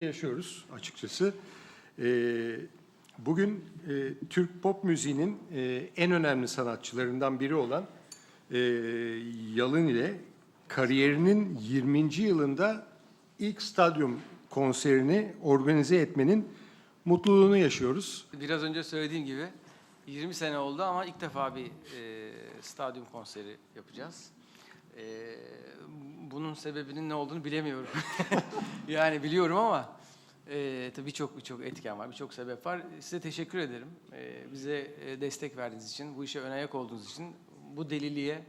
yaşıyoruz açıkçası. Ee, bugün e, Türk pop müziğinin e, en önemli sanatçılarından biri olan e, Yalın ile kariyerinin 20. yılında ilk stadyum konserini organize etmenin mutluluğunu yaşıyoruz. Biraz önce söylediğim gibi 20 sene oldu ama ilk defa bir e, stadyum konseri yapacağız. E, bunun sebebinin ne olduğunu bilemiyorum. yani biliyorum ama e, tabii birçok birçok etken var, birçok sebep var. Size teşekkür ederim. E, bize e, destek verdiğiniz için, bu işe ön ayak olduğunuz için, bu deliliğe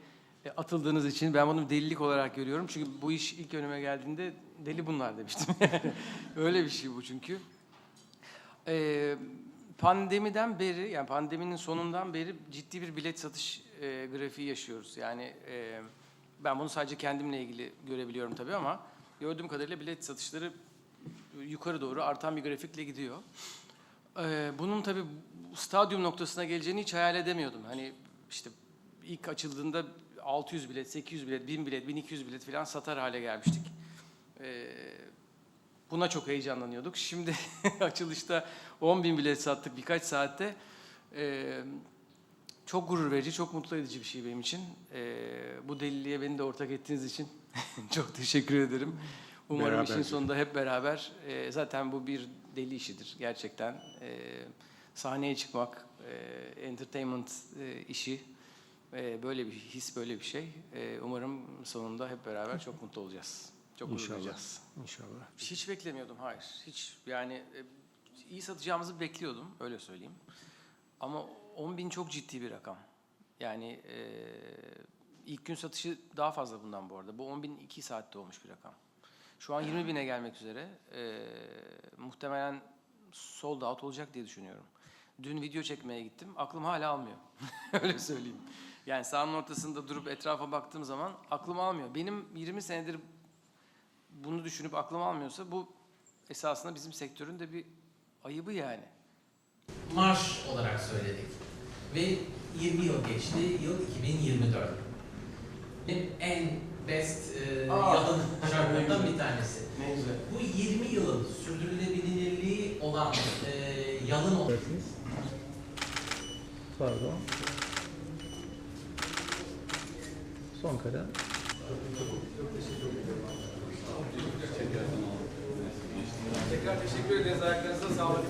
e, atıldığınız için ben bunu delilik olarak görüyorum. Çünkü bu iş ilk önüme geldiğinde deli bunlar demiştim. Öyle bir şey bu çünkü. Ee, pandemiden beri, yani pandeminin sonundan beri ciddi bir bilet satış e, grafiği yaşıyoruz. Yani e, ben bunu sadece kendimle ilgili görebiliyorum tabii ama gördüğüm kadarıyla bilet satışları yukarı doğru artan bir grafikle gidiyor. Ee, bunun tabii stadyum noktasına geleceğini hiç hayal edemiyordum. Hani işte ilk açıldığında 600 bilet, 800 bilet, 1000 bilet, 1200 bilet falan satar hale gelmiştik. Ee, Buna çok heyecanlanıyorduk. Şimdi açılışta 10 bin bilet sattık birkaç saatte. Ee, çok gurur verici, çok mutlu edici bir şey benim için. Ee, bu deliliğe beni de ortak ettiğiniz için çok teşekkür ederim. Umarım Beraberce. işin sonunda hep beraber. e, zaten bu bir deli işidir gerçekten. E, sahneye çıkmak, e, entertainment e, işi. e, böyle bir his, böyle bir şey. E, umarım sonunda hep beraber çok mutlu olacağız. Çok İnşallah. duyacağız. İnşallah. Hiç beklemiyordum, hayır. Hiç yani e, iyi satacağımızı bekliyordum, öyle söyleyeyim. Ama 10 bin çok ciddi bir rakam. Yani e, ilk gün satışı daha fazla bundan bu arada. Bu 10 bin 2 saatte olmuş bir rakam. Şu an 20 bine gelmek üzere. E, muhtemelen sold out olacak diye düşünüyorum. Dün video çekmeye gittim. Aklım hala almıyor. öyle söyleyeyim. Yani sahanın ortasında durup etrafa baktığım zaman aklım almıyor. Benim 20 senedir bunu düşünüp aklım almıyorsa bu esasında bizim sektörün de bir ayıbı yani. Marş olarak söyledik. Ve 20 yıl geçti, yıl 2024. Benim en best e, Aa. yalın şarkılarından bir tanesi. Ne güzel. Bu 20 yılın sürdürülebilirliği olan e, yalın o- Pardon. Son kare. Tekrar teşekkür ederiz. Ayaklarınıza sağlık.